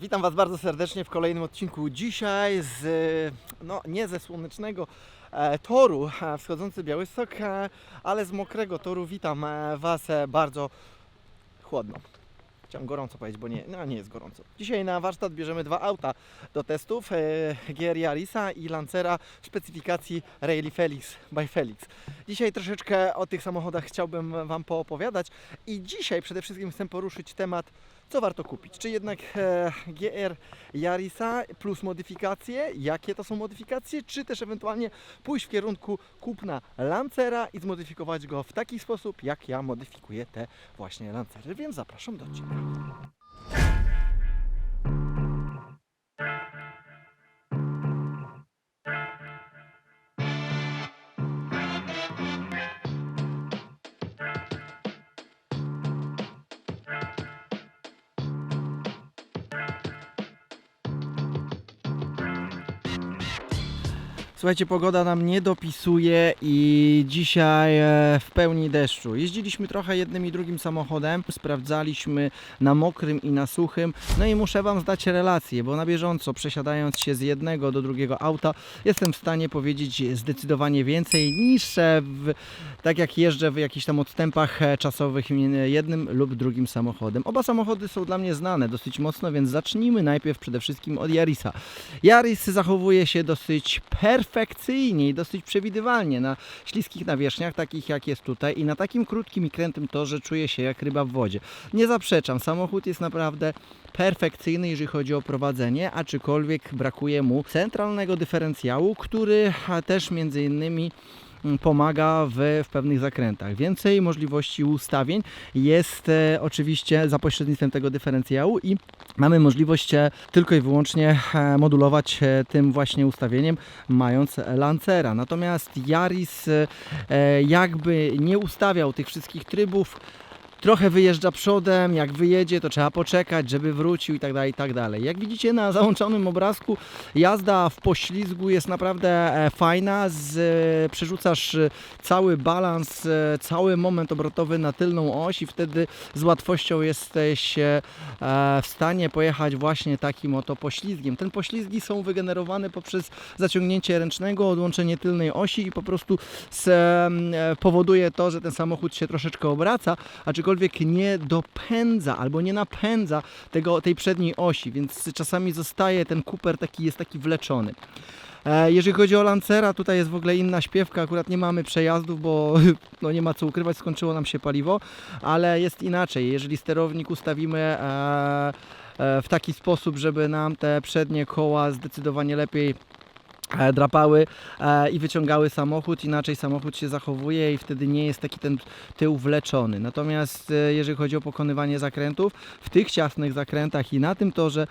Witam Was bardzo serdecznie w kolejnym odcinku. Dzisiaj z, no nie ze słonecznego e, toru e, wschodzący Białystok, e, ale z mokrego toru. Witam e, Was e, bardzo chłodno. Chciałem gorąco powiedzieć, bo nie, no nie jest gorąco. Dzisiaj na warsztat bierzemy dwa auta do testów. E, GR Yarisa i Lancera w specyfikacji Rally Felix by Felix. Dzisiaj troszeczkę o tych samochodach chciałbym Wam poopowiadać i dzisiaj przede wszystkim chcę poruszyć temat co warto kupić? Czy jednak e, GR Yarisa plus modyfikacje? Jakie to są modyfikacje? Czy też ewentualnie pójść w kierunku kupna Lancera i zmodyfikować go w taki sposób, jak ja modyfikuję te właśnie Lancery? Więc zapraszam do odcinka. Słuchajcie, pogoda nam nie dopisuje i dzisiaj e, w pełni deszczu. Jeździliśmy trochę jednym i drugim samochodem, sprawdzaliśmy na mokrym i na suchym. No i muszę Wam zdać relację, bo na bieżąco przesiadając się z jednego do drugiego auta, jestem w stanie powiedzieć zdecydowanie więcej niż e, w, tak jak jeżdżę w jakichś tam odstępach e, czasowych jednym lub drugim samochodem. Oba samochody są dla mnie znane dosyć mocno, więc zacznijmy najpierw przede wszystkim od Yarisa. Yaris zachowuje się dosyć perfekcyjnie i dosyć przewidywalnie na śliskich nawierzchniach, takich jak jest tutaj i na takim krótkim i krętym torze czuje się jak ryba w wodzie. Nie zaprzeczam, samochód jest naprawdę perfekcyjny, jeżeli chodzi o prowadzenie, aczkolwiek brakuje mu centralnego dyferencjału, który też między innymi pomaga w, w pewnych zakrętach. Więcej możliwości ustawień jest e, oczywiście za pośrednictwem tego dyferencjału i mamy możliwość e, tylko i wyłącznie e, modulować e, tym właśnie ustawieniem, mając Lancera. Natomiast Yaris jakby nie ustawiał tych wszystkich trybów, trochę wyjeżdża przodem, jak wyjedzie to trzeba poczekać, żeby wrócił i tak dalej, i tak dalej. Jak widzicie na załączonym obrazku jazda w poślizgu jest naprawdę e, fajna, z, e, przerzucasz e, cały balans, cały moment obrotowy na tylną oś i wtedy z łatwością jesteś w stanie pojechać właśnie takim oto poślizgiem. Ten poślizgi są wygenerowane poprzez zaciągnięcie ręcznego, odłączenie tylnej osi i po prostu powoduje to, że ten samochód się troszeczkę obraca, aczkolwiek nie dopędza albo nie napędza tego, tej przedniej osi, więc czasami zostaje ten Cooper taki, jest taki wleczony. E, Jeżeli chodzi o Lancera, tutaj jest w ogóle inna śpiewka, akurat nie mamy przejazdów, bo no nie ma co ukrywać, skończyło nam się paliwo, ale jest inaczej. Jeżeli sterownik ustawimy e, e, w taki sposób, żeby nam te przednie koła zdecydowanie lepiej drapały e, i wyciągały samochód, inaczej samochód się zachowuje i wtedy nie jest taki ten tył wleczony. Natomiast e, jeżeli chodzi o pokonywanie zakrętów, w tych ciasnych zakrętach i na tym torze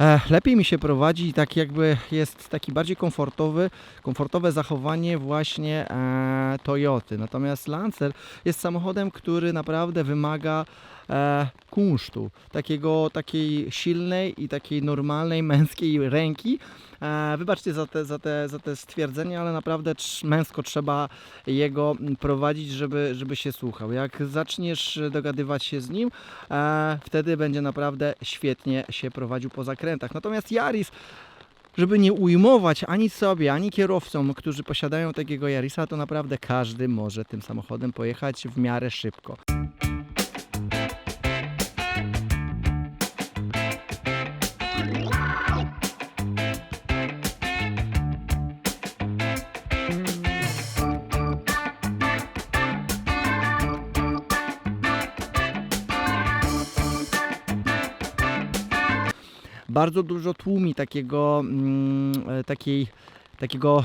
e, lepiej mi się prowadzi i tak jakby jest taki bardziej komfortowy, komfortowe zachowanie właśnie e, Toyoty. Natomiast Lancer jest samochodem, który naprawdę wymaga e, kunsztu, takiego, takiej silnej i takiej normalnej męskiej ręki. E, wybaczcie za te, za, te, za te stwierdzenia, ale naprawdę męsko trzeba jego prowadzić, żeby, żeby się słuchał. Jak zaczniesz dogadywać się z nim, e, wtedy będzie naprawdę świetnie się prowadził po zakrętach. Natomiast Yaris żeby nie ujmować ani sobie, ani kierowcom, którzy posiadają takiego Yarisa, to naprawdę każdy może tym samochodem pojechać w miarę szybko. Bardzo dużo tłumi takiego, mm, e, takiej takiego,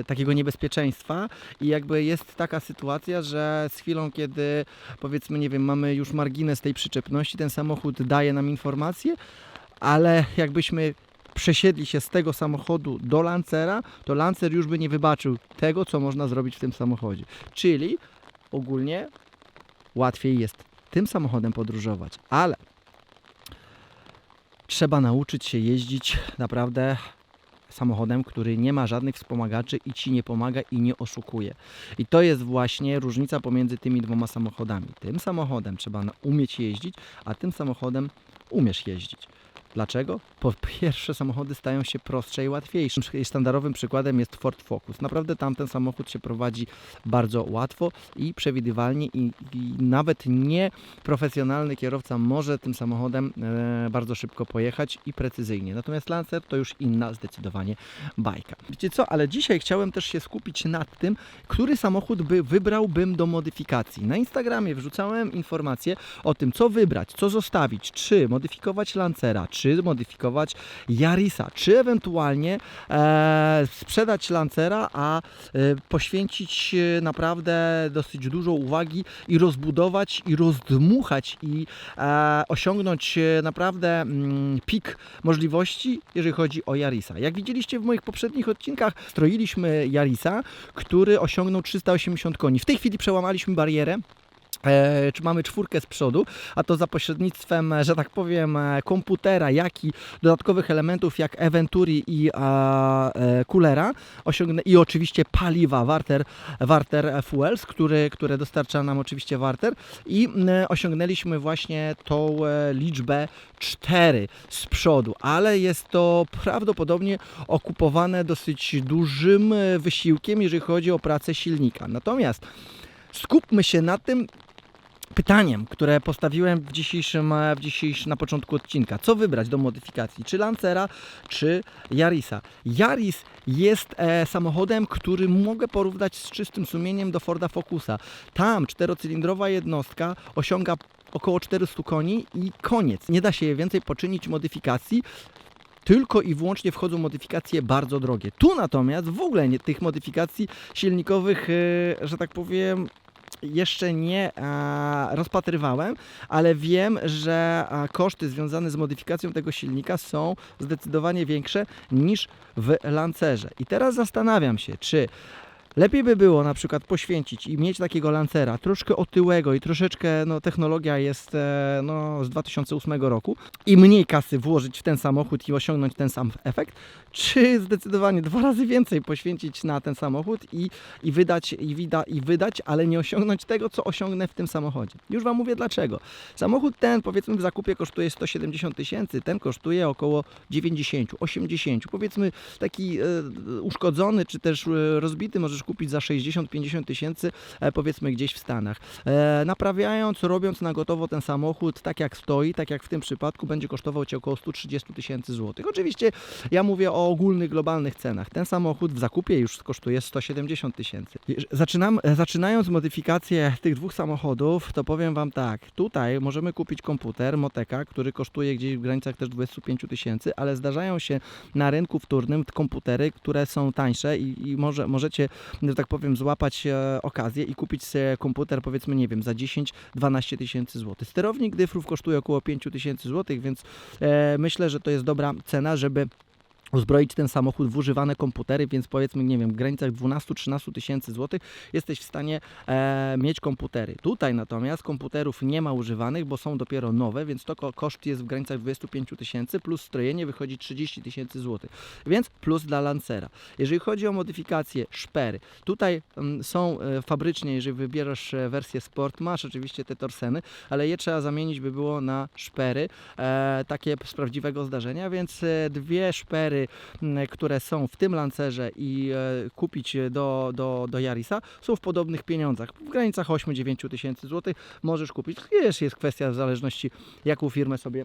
e, takiego niebezpieczeństwa i jakby jest taka sytuacja, że z chwilą, kiedy powiedzmy, nie wiem, mamy już margines tej przyczepności, ten samochód daje nam informację, ale jakbyśmy przesiedli się z tego samochodu do Lancera, to Lancer już by nie wybaczył tego, co można zrobić w tym samochodzie. Czyli ogólnie łatwiej jest tym samochodem podróżować, ale trzeba nauczyć się jeździć naprawdę samochodem, który nie ma żadnych wspomagaczy i ci nie pomaga i nie oszukuje. I to jest właśnie różnica pomiędzy tymi dwoma samochodami. Tym samochodem trzeba umieć jeździć, a tym samochodem umiesz jeździć. Dlaczego? Po pierwsze, samochody stają się prostsze i łatwiejsze. Standardowym przykładem jest Ford Focus. Naprawdę tamten samochód się prowadzi bardzo łatwo i przewidywalnie i, i nawet nie profesjonalny kierowca może tym samochodem e, bardzo szybko pojechać i precyzyjnie. Natomiast Lancer to już inna zdecydowanie bajka. Wiecie co, ale dzisiaj chciałem też się skupić nad tym, który samochód by wybrałbym do modyfikacji. Na Instagramie wrzucałem informacje o tym, co wybrać, co zostawić, czy modyfikować Lancera, czy modyfikować Yarisa, czy ewentualnie e, sprzedać Lancera, a e, poświęcić e, naprawdę dosyć dużo uwagi i rozbudować i rozdmuchać i e, osiągnąć e, naprawdę mm, pik możliwości, jeżeli chodzi o Yarisa. Jak widzieliście w moich poprzednich odcinkach, stroiliśmy Yarisa, który osiągnął 380 koni. W tej chwili przełamaliśmy barierę. E, czy mamy czwórkę z przodu, a to za pośrednictwem, że tak powiem, e, komputera, jak i dodatkowych elementów jak Eventuri i e, Coolera osiągnę, i oczywiście paliwa Warter, Warter Fuels, który, które dostarcza nam oczywiście Warter i osiągnęliśmy właśnie tą liczbę 4 z przodu, ale jest to prawdopodobnie okupowane dosyć dużym wysiłkiem, jeżeli chodzi o pracę silnika. Natomiast skupmy się na tym, pytaniem, które postawiłem w dzisiejszym, e, w dzisiejszym na początku odcinka. Co wybrać do modyfikacji? Czy Lancera, czy Yarisa? Yaris jest e, samochodem, który mogę porównać z czystym sumieniem do Forda Focusa. Tam czterocylindrowa jednostka osiąga około 400 koni i koniec. Nie da się więcej poczynić modyfikacji. Tylko i wyłącznie wchodzą modyfikacje bardzo drogie. Tu natomiast w ogóle nie, tych modyfikacji silnikowych, e, że tak powiem, jeszcze nie e, rozpatrywałem, ale wiem, że e, koszty związane z modyfikacją tego silnika są zdecydowanie większe niż w Lancerze. I teraz zastanawiam się, czy lepiej by było na przykład poświęcić i mieć takiego Lancera troszkę otyłego i troszeczkę, no technologia jest e, no, z 2008 roku i mniej kasy włożyć w ten samochód i osiągnąć ten sam efekt, czy zdecydowanie dwa razy więcej poświęcić na ten samochód i, i, wydać, i, wida, i wydać, ale nie osiągnąć tego, co osiągnę w tym samochodzie. Już Wam mówię dlaczego. Samochód ten, powiedzmy, w zakupie kosztuje 170 tysięcy, ten kosztuje około 90, 80. Powiedzmy, taki e, uszkodzony czy też e, rozbity możesz kupić za 60-50 tysięcy, e, powiedzmy, gdzieś w Stanach. E, naprawiając, robiąc na gotowo ten samochód, tak jak stoi, tak jak w tym przypadku, będzie kosztował Cię około 130 tysięcy złotych. Oczywiście ja mówię o ogólnych, globalnych cenach. Ten samochód w zakupie już kosztuje 170 tysięcy. Zaczynam, e, zaczynając modyfikację tych dwóch samochodów, to powiem Wam tak, tutaj możemy kupić komputer Moteka, który kosztuje gdzieś w granicach też 25 tysięcy, ale zdarzają się na rynku wtórnym komputery, które są tańsze i, i może, możecie, że tak powiem, złapać e, okazję i kupić sobie komputer powiedzmy, nie wiem, za 10-12 tysięcy złotych. Sterownik dyfrów kosztuje około 5 tysięcy złotych, więc e, myślę, że to jest dobra cena, żeby uzbroić ten samochód w używane komputery, więc powiedzmy, nie wiem, w granicach 12-13 tysięcy złotych jesteś w stanie e, mieć komputery. Tutaj natomiast komputerów nie ma używanych, bo są dopiero nowe, więc to ko- koszt jest w granicach 25 tysięcy, plus strojenie wychodzi 30 tysięcy złotych, więc plus dla Lancera. Jeżeli chodzi o modyfikację szpery, tutaj mm, są e, fabrycznie, jeżeli wybierasz e, wersję Sport, masz oczywiście te torseny, ale je trzeba zamienić by było na szpery, e, takie z prawdziwego zdarzenia, więc e, dwie szpery które są w tym lancerze i e, kupić do, do, do Yarisa są w podobnych pieniądzach. W granicach 8-9 tysięcy złotych możesz kupić. Wiesz, jest kwestia w zależności jaką firmę sobie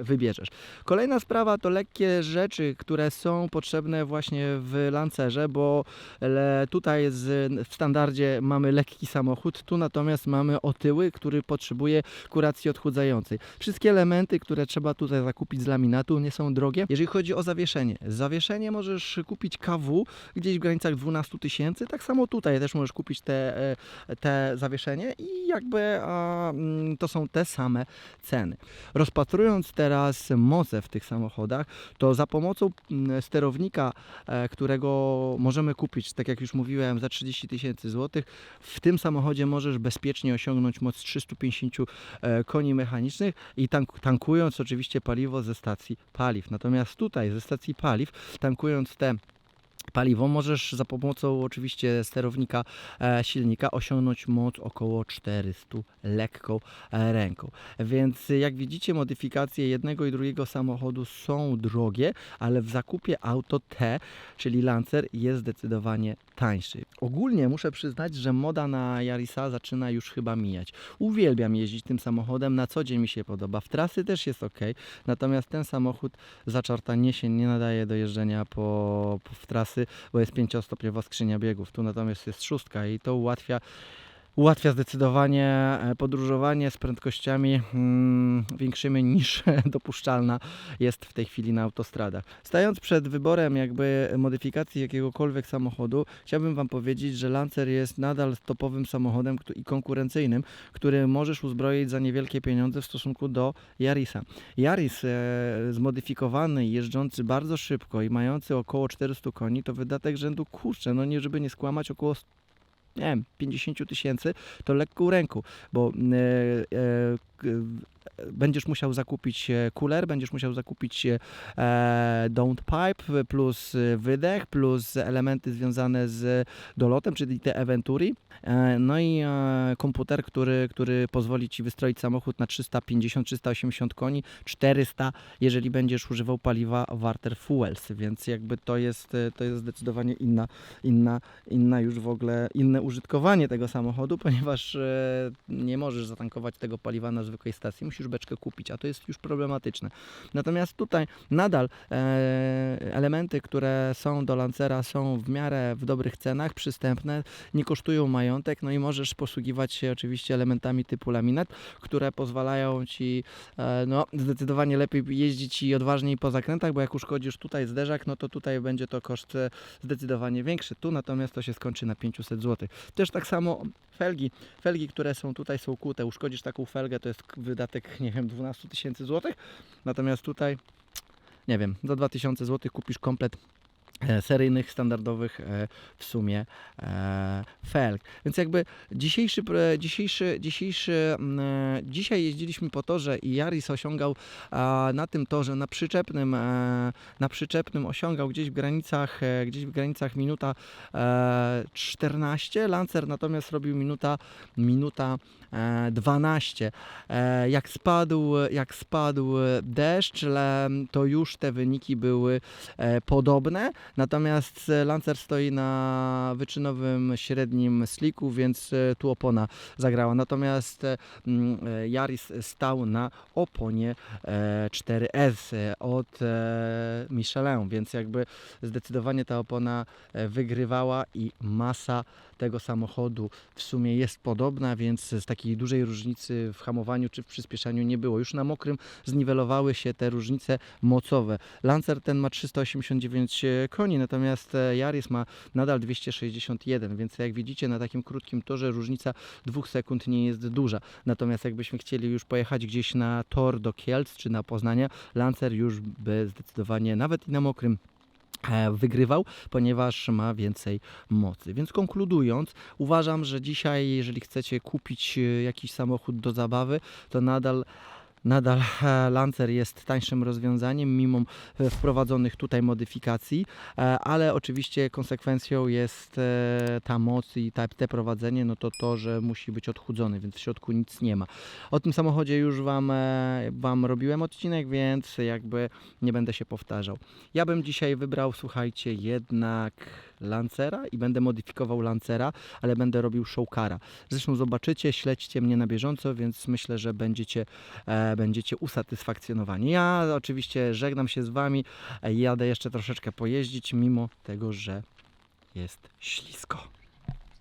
wybierzesz. Kolejna sprawa to lekkie rzeczy, które są potrzebne właśnie w lancerze, bo tutaj z, w standardzie mamy lekki samochód, tu natomiast mamy otyły, który potrzebuje kuracji odchudzającej. Wszystkie elementy, które trzeba tutaj zakupić z laminatu nie są drogie. Jeżeli chodzi o zawieszenie, zawieszenie możesz kupić KW gdzieś w granicach 12 tysięcy, tak samo tutaj też możesz kupić te, e, te zawieszenie i jakby a, mm, to są te same ceny. Rozpatrując teraz moce w tych samochodach, to za pomocą mm, sterownika, e, którego możemy kupić, tak jak już mówiłem, za 30 tysięcy złotych, w tym samochodzie możesz bezpiecznie osiągnąć moc 350 e, koni mechanicznych i tank, tankując oczywiście paliwo ze stacji paliw. Natomiast tutaj ze stacji paliw, tankując te paliwo, możesz za pomocą oczywiście sterownika e, silnika osiągnąć moc około 400 lekką e, ręką. Więc e, jak widzicie, modyfikacje jednego i drugiego samochodu są drogie, ale w zakupie Auto T, czyli Lancer, jest zdecydowanie tańszy. Ogólnie muszę przyznać, że moda na Yarisa zaczyna już chyba mijać. Uwielbiam jeździć tym samochodem, na co dzień mi się podoba. W trasy też jest ok, natomiast ten samochód zaczartanie się nie nadaje do jeżdżenia po, po w trasy, bo jest pięciostopniowa skrzynia biegów. Tu natomiast jest szóstka i to ułatwia ułatwia zdecydowanie e, podróżowanie z prędkościami mm, większymi niż dopuszczalna jest w tej chwili na autostradach. Stając przed wyborem jakby modyfikacji jakiegokolwiek samochodu, chciałbym Wam powiedzieć, że Lancer jest nadal topowym samochodem i konkurencyjnym, który możesz uzbroić za niewielkie pieniądze w stosunku do Yarisa. Yaris e, zmodyfikowany, jeżdżący bardzo szybko i mający około 400 koni, to wydatek rzędu, kurczę, no nie żeby nie skłamać, około nie wiem, 50 tysięcy, to lekką ręką, bo e, e, będziesz musiał zakupić e, cooler, będziesz musiał zakupić e, don't pipe plus e, wydech, plus elementy związane z dolotem, czyli te Eventuri, e, no i komputer, który, który pozwoli Ci wystroić samochód na 350-380 koni, 400, jeżeli będziesz używał paliwa Warter Fuels, więc jakby to jest, to jest zdecydowanie inna, inna, inna już w ogóle, inne użytkowanie tego samochodu, ponieważ nie możesz zatankować tego paliwa na zwykłej stacji, musisz beczkę kupić, a to jest już problematyczne. Natomiast tutaj nadal e, elementy, które są do Lancera są w miarę w dobrych cenach, przystępne, nie kosztują majątek, no i możesz posługiwać się oczywiście elementami typu laminat, które pozwalają Ci e, no, zdecydowanie lepiej jeździć i odważniej po zakrętach, bo jak uszkodzisz tutaj zderzak, no to tutaj będzie to koszt e, zdecydowanie większy. Tu natomiast to się skończy na 500 zł. Też tak samo felgi, felgi, które są tutaj są kłute, uszkodzisz taką felgę, to jest k- wydatek, nie wiem, 12 tysięcy złotych, natomiast tutaj, nie wiem, za 2000 złotych kupisz komplet seryjnych, standardowych e, w sumie e, felg. Więc jakby dzisiejszy, dzisiejszy, dzisiejszy e, dzisiaj jeździliśmy po torze i Yaris osiągał na tym torze, na przyczepnym, e, na przyczepnym osiągał gdzieś w granicach, e, gdzieś w granicach minuta e, 14, Lancer natomiast robił minuta, minuta e, 12. E, jak spadł, jak spadł deszcz, to już te wyniki były e, podobne, natomiast e, Lancer stoi na wyczynowym średnim sliku, więc e, tu opona zagrała. Natomiast mm, e, stał na oponie e, 4S e, od Michelin, więc jakby zdecydowanie ta opona wygrywała i masa tego samochodu w sumie jest podobna, więc z takiej dużej różnicy w hamowaniu czy w przyspieszaniu nie było. Już na mokrym zniwelowały się te różnice mocowe. Lancer ten ma 389 koni, natomiast e, Yaris ma nadal 261, więc jak widzicie na takim krótkim torze różnica dwóch sekund nie jest duża. Natomiast jakbyśmy chcieli już pojechać gdzieś na tor do Kielc czy na Poznania, Lancer już by zdecydowanie nawet i na mokrym e, wygrywał, ponieważ ma więcej mocy. Więc konkludując, uważam, że dzisiaj, jeżeli chcecie kupić e, jakiś samochód do zabawy, to nadal Nadal e, Lancer jest tańszym rozwiązaniem, mimo e, wprowadzonych tutaj modyfikacji, e, ale oczywiście konsekwencją jest ta moc i te prowadzenie, no to to, że musi być odchudzony, więc w środku nic nie ma. O tym samochodzie już Wam, wam robiłem odcinek, więc jakby nie będę się powtarzał. Ja bym dzisiaj wybrał, słuchajcie, jednak Lancera i będę modyfikował Lancera, ale będę robił showcara. Zresztą zobaczycie, śledźcie mnie na bieżąco, więc myślę, że będziecie, e, będziecie usatysfakcjonowani. Ja oczywiście żegnam się z Wami, e, jadę jeszcze troszeczkę pojeździć, mimo tego, że jest ślisko.